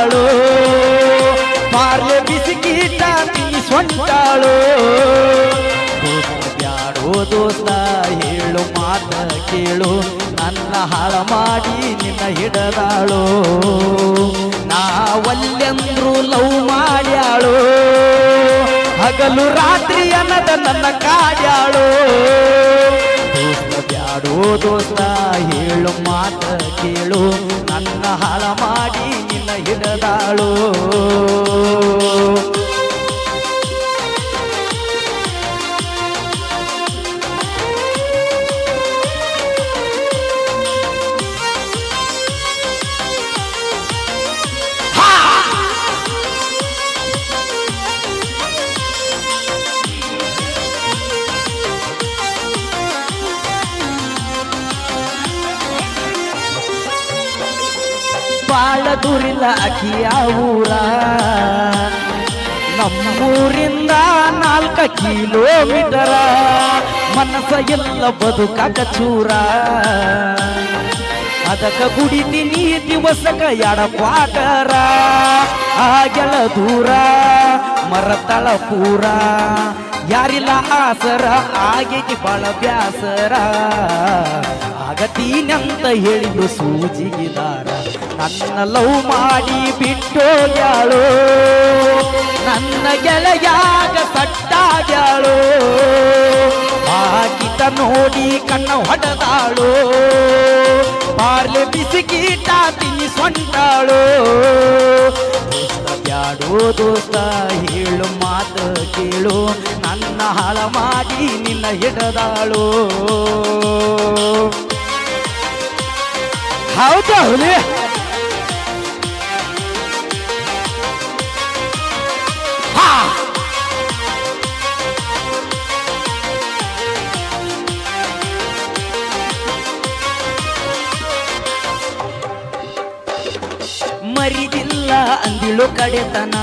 ಹೊಡೆದಾಳು ಪಾರ್ಲೆ ಬಿಸಿಕೀಟ ನೀ ಸೊಂಟಾಳು. ಬ್ಯಾಡೋ ದೋಸ್ತ, ಹೇಳು ಮಾತ ಕೇಳು. ನನ್ನ ಹಾಳ ಮಾಡಿ ನಿನ್ನ ಹಿಡದಾಳು. ನಾವಲ್ಲೆಂದ್ರು ಲವ್ ಮಾಡ್ಯಾಳು. ಹಗಲು ರಾತ್ರಿ ಅನ್ನದ ನನ್ನ ಕಾಡ್ಯಾಳು. ಬ್ಯಾಡೋ ದೋಸ್ತ, ಹೇಳು ಮಾತ ಕೇಳು. ನನ್ನ ಹಾಳ ಮಾಡಿ ಹಿಡದಾಳು ಅಕಿಯ ಊರ. ನಮ್ಮೂರಿಂದ ನಾಲ್ಕ ಕಿಲೋಮೀಟರ. ಮನಸ್ಸ ಎಲ್ಲ ಬದುಕಾಕ ಚೂರ. ಅದಕ್ಕ ಗುಡಿತೀನಿ ದಿವಸಕ ಎಡ ಪಾಟರ ಆಗೆಳ ದೂರ, ಮರತಳ ಪೂರ. ಯಾರಿಲ್ಲ ಆಸರ ಆಗೇಕಿ ಬಾಳ ಬ್ಯಾಸರ. ಆಗತೀನಂತ ಹೇಳಿದ್ರು ಸೂಜಿಗಿದಾರ ನನ್ನ ಲವ್ ಮಾಡಿ ಬಿಟ್ಟೋಗ್ಯಾಳು. ನನ್ನ ಗೆಳೆಯಾಗ ಸಟ್ಟಾಗ್ಯಾಳು. ಆಕಿತ ನೋಡಿ ಕಣ್ಣ ಹೊಡೆದಾಳು. ಪಾರ್ಲೆ ತಿನ್ನಿ ದೋಸ್ತ ಬ್ಯಾಡೋ ದೋಸ್ತ, ಹೇಳು ಮಾತು ಕೇಳು. ನನ್ನ ಹಾಳ ಮಾಡಿ ನಿನ್ನ ಹಿಡದಾಳು. ಹೌದಾ ಹುಲಿ ಕಡೆತನ.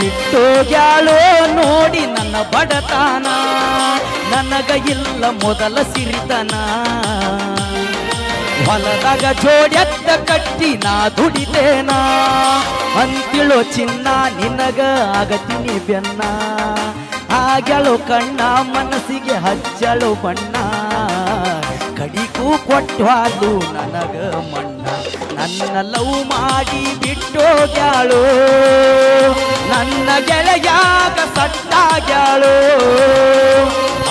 ಬಿಟ್ಟೋಗ್ಯಾಳೋ ನೋಡಿ ನನ್ನ ಬಡತನ. ನನಗ ಇಲ್ಲ ಮೊದಲ ಸಿರಿತನ. ಹೊಲದಾಗ ಜೋಡ್ಯತ್ತ ಕಟ್ಟಿ ನಾ ದುಡಿತೇನ. ಅಂತಿಳೋ ಚಿನ್ನ ನಿನಗ ಆಗತಿ ಬೆನ್ನ. ಆಗ್ಯಾಳು ಕಣ್ಣ ಮನಸ್ಸಿಗೆ ಹಚ್ಚಳು ಬಣ್ಣ. ಕಡಿಗೂ ಕೊಟ್ಟವಾದು ನನಗ ಮಣ್ಣ. ನನ್ನ ಲವ್ ಮಾಡಿ ಬಿಟ್ಟೋಗ್ಯಾಳು. ನನ್ನ ಗೆಳೆಯಾಗ ಸಟ್ಟಾಗ್ಯಾಳು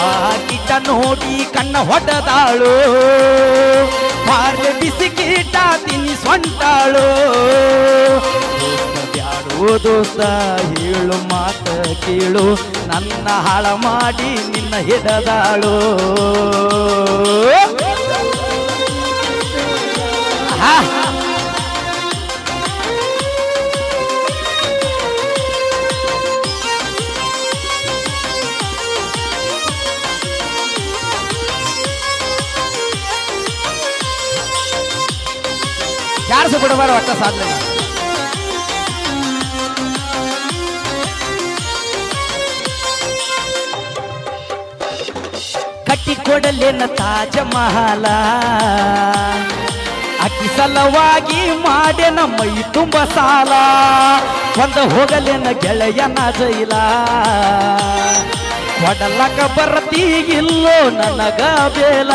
ಆಕಿಟ ನೋಡಿ ಕಣ್ಣ ಹೊಡೆದಾಳು. ಪಾರ್ಲೆ ಬಿಸಿ ಕೀಟ ದೋಸ್ತ ಬ್ಯಾಡೋ ದೋಸ್ತ, ಹೇಳು ಮಾತ ಕೇಳು. ನನ್ನ ಹಾಳ ಮಾಡಿ ನಿನ್ನ ಹಿಡದಾಳು. ಯಾರು ಬಿಡಬಾರ ಒಟ್ಟ ಸಾಧ್ಯ ಕಟ್ಟಿ ಕೊಡಲೇನ ತಾಜ ಮಹಲ. ಅಕ್ಕಿ ಸಲವಾಗಿ ಮಾಡೆನ ಮೈ ತುಂಬ ಸಾಲ. ಒಂದ ಹೋಗಲೇನ ಗೆಳೆಯನ ಜೈಲ. ಕೊಡಲಕ ಬರತೀಗಿಲ್ಲೋ ನನಗ ಬೇಲ.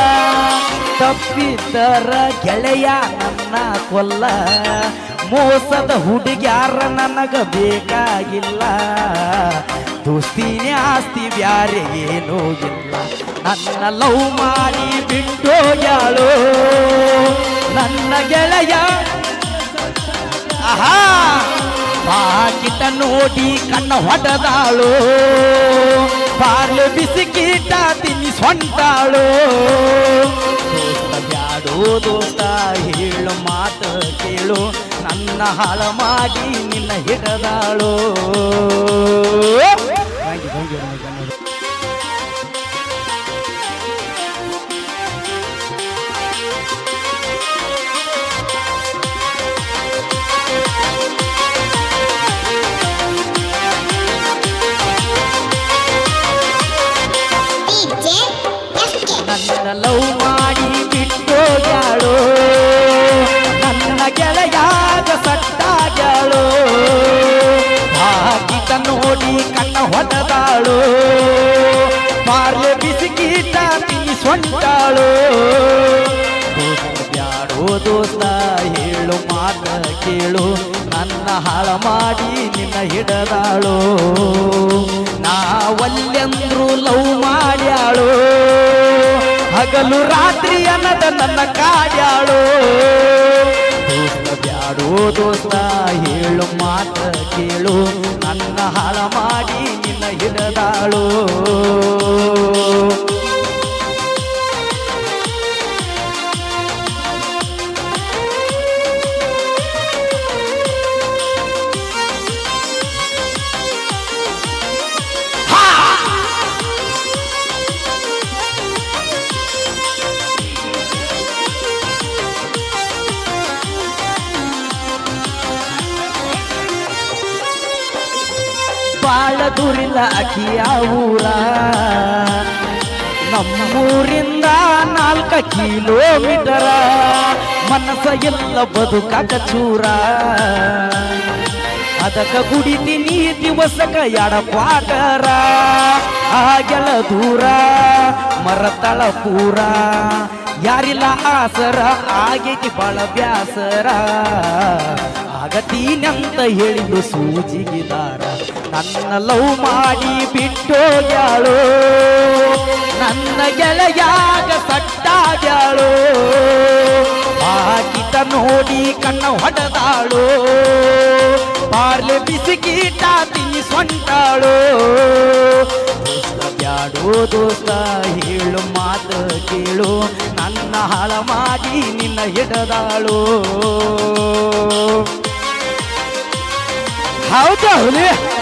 ತಪ್ಪಿದ್ದರ ಗೆಳೆಯ ನನ್ನ ಕೊಲ್ಲ. ಮೋಸದ ಹುಡುಗ್ಯಾರ ನನಗ ಬೇಕಾಗಿಲ್ಲ. ದೋಸ್ತಿನೇ ಆಸ್ತಿ ಬ್ಯಾರೆ ಏನೂ ಇಲ್ಲ. ನನ್ನ ಲವ್ ಮಾಡಿ ಬಿಟ್ಟೋಗ್ಯಾಳು. ನನ್ನ ಗೆಳೆಯ. ಆಹಾ ಪಾಕಿಟ ನೋಡಿ ಕಣ್ಣ ಹೊಡೆದಾಳು. ಪಾರ್ಲೆ ಬಿಸಿಕೀಟ ತಿನ್ನಿ ದೋಸ್ತ ಬ್ಯಾಡೋ ದೋಸ್ತ, ಹೇಳು ಮಾತು ಕೇಳು. ನನ್ನ ಹಾಳ ಮಾಡಿ ನಿನ್ನ ಹಿಡದಾಳು. ಮನದಾಳು. ಮಾರ್ಲೆ ಗೀತಾ ನೀ ಸ್ವಂಟಾಳು ಯಾರೋ ದೋಸ್ತ, ಹೇಳು ಮಾತ ಕೇಳು. ನನ್ನ ಹಾಳ ಮಾಡಿ ನಿನ್ನ ಹಿಡದಾಳು. ನಾವಲ್ಲೆಂದ್ರು ಲವ್ ಮಾಡ್ಯಾಳು. ಹಗಲು ರಾತ್ರಿ ಅನ್ನದ ನನ್ನ ಕಾಡ್ಯಾಳು. ಯಾರೋ ದೋಸ್ತ, ಹೇಳು ಮಾತ ಕೇಳು. ನನ್ನ ಹಾಳ ಮಾಡಿ ಹಿಡದಾಳು ದೂರಿಲ್ಲ ಅಕ್ಕಿಯ ಊರ ನಮ್ಮೂರಿಂದ ನಾಲ್ಕ ಕಿಲೋಮೀಟರ. ಮನಸ್ಸ ಎಲ್ಲ ಬದುಕಾಕ ಚೂರ. ಅದಕ್ಕ ನೀ ದಿವಸಕ ಎಡ ಕ್ವಾಟರ. ಆಗಲ ದೂರ, ಮರತಳ ಪೂರ. ಯಾರಿಲ್ಲ ಆಸರ, ಆಗೇತಿ ಬಳ ಬ್ಯಾಸರ. ಆಗತೀನಂತ ಹೇಳಿದ್ದು ಸೂಜಿಗಿದಾರ ನನ್ನ ಲವ್ ಮಾಡಿ ಬಿಟ್ಟೋಗ್ಯಾಳು. ನನ್ನ ಗೆಳೆಯಾಗ ಸಟ್ಟಾಗ್ಯಾಳು. ಆಕಿತ ನೋಡಿ ಕಣ್ಣ ಹೊಡೆದಾಳು. ಪಾರ್ಲೆ ಬಿಸಿಕೀಟ ತಿನ್ನಿ ಸೊಂಟಾಳು. ಯಾಡೋ ದೋಸ್ತ, ಹೇಳು ಮಾತು ಕೇಳು. ನನ್ನ ಹಾಳ ಮಾಡಿ ನಿನ್ನ ಹಿಡದಾಳು. ಹೌದಾ ಹುಲಿ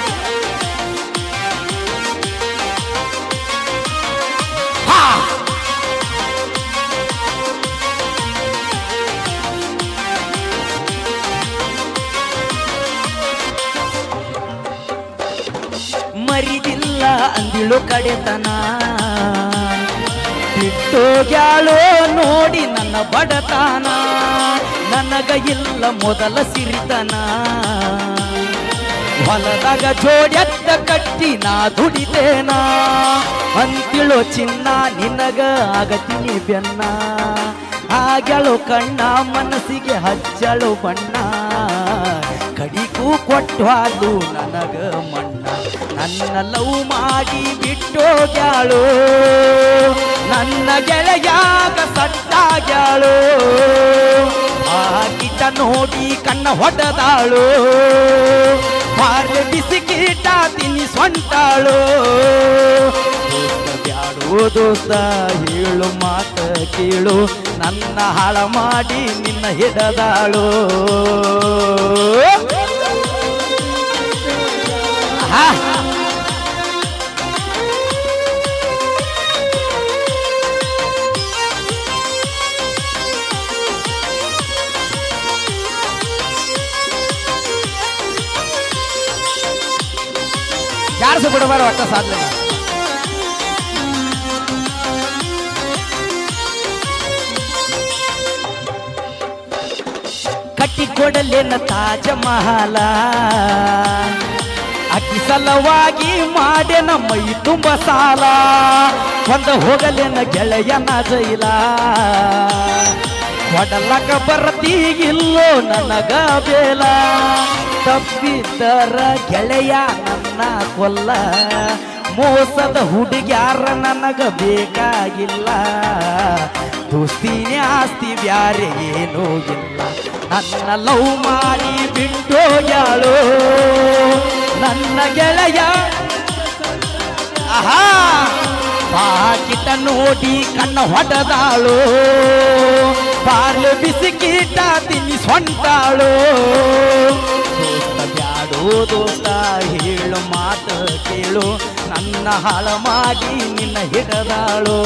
ಅಂದಿಳು ಕಡೆತನ. ಬಿಟ್ಟೋಗ್ಯಾಳೋ ನೋಡಿ ನನ್ನ ಬಡತನ. ನನಗ ಇಲ್ಲ ಮೊದಲ ಸಿರಿತನ. ಹೊಲದಾಗ ಜೋಡೆತ್ತ ಕಟ್ಟಿ ನಾ ದುಡಿತೇನ. ಅಂತಿಳೋ ಚಿನ್ನ ನಿನಗ ಆಗತೀನಿ ಬೆನ್ನ. ಆಗ್ಯಾಳು ಕಣ್ಣ ಮನಸ್ಸಿಗೆ ಹಚ್ಚಳು ಬಣ್ಣ. ಕಡಿಗೂ ಕೊಟ್ಟವಾದು ನನಗ ಮಣ್ಣ. ನನ್ನ ಲವ್ ಮಾಡಿ ಬಿಟ್ಟೋಗ್ಯಾಳು. ನನ್ನ ಗೆಳೆಯಾಗ ಸಟ್ಟಾಗ್ಯಾಳು ಆಕಿಟ ನೋಡಿ ಕಣ್ಣ ಹೊಡೆದಾಳು. ಪಾರ್ಲೆ ಬಿಸಿ ಕೀಟ ತಿನ್ನಿ ಸೊಂಟಾಳು ದೋಸ್ತ ಹೇಳು ಮಾತ ಕೇಳು. ನನ್ನ ಹಾಳ ಮಾಡಿ ನಿನ್ನ ಹಿಡದಾಳು. ಯಾರು ಬಿಡಬಾರ ಒಟ್ಟ ಸಾಧ್ಯ ಕಟ್ಟಿಕೊಡಲೇನ ತಾಜ ಮಹಲ ಅಕ್ಕಿ ಸಲವಾಗಿ ಮಾಡೆ ನಮ್ಮ ಈ ತುಂಬ ಸಾಲ. ಒಂದ ಹೋಗಲೇನ ಗೆಳೆಯನ ಜೈಲ. ಒಡಲಕ ಬರತೀಗಿಲ್ಲೋ ನನಗ ಬೇಲ. ತಪ್ಪಿದ್ದರ ಗೆಳೆಯ ನನ್ನ ಕೊಲ್ಲ. ಮೋಸದ ಹುಡುಗ್ಯಾರ ನನಗ ಬೇಕಾಗಿಲ್ಲ. ದೋಸ್ತಿನೇ ಆಸ್ತಿ ಬ್ಯಾರೆ ಏನೂ ಇಲ್ಲ. ನನ್ನ ಲವ್ ಮಾಡಿ ಬಿಟ್ಟೋಗ್ಯಾಳು. ನನ್ನ ಗೆಳೆಯ. ಆಹಾ ಪಾಕಿಟ ನೋಡಿ ಕಣ್ಣ ಹೊಡೆದಾಳು. ಪಾರ್ಲೆ ಬಿಸಿಕೀಟ ತಿನ್ನಿ ಸೊಂಟಾಳು. ಬ್ಯಾಡೋ ದೋಸ್ತ, ಹೇಳು ಮಾತು ಕೇಳು. ನನ್ನ ಹಾಳು ಮಾಡಿ ನಿನ್ನ ಹಿಡದಾಳು.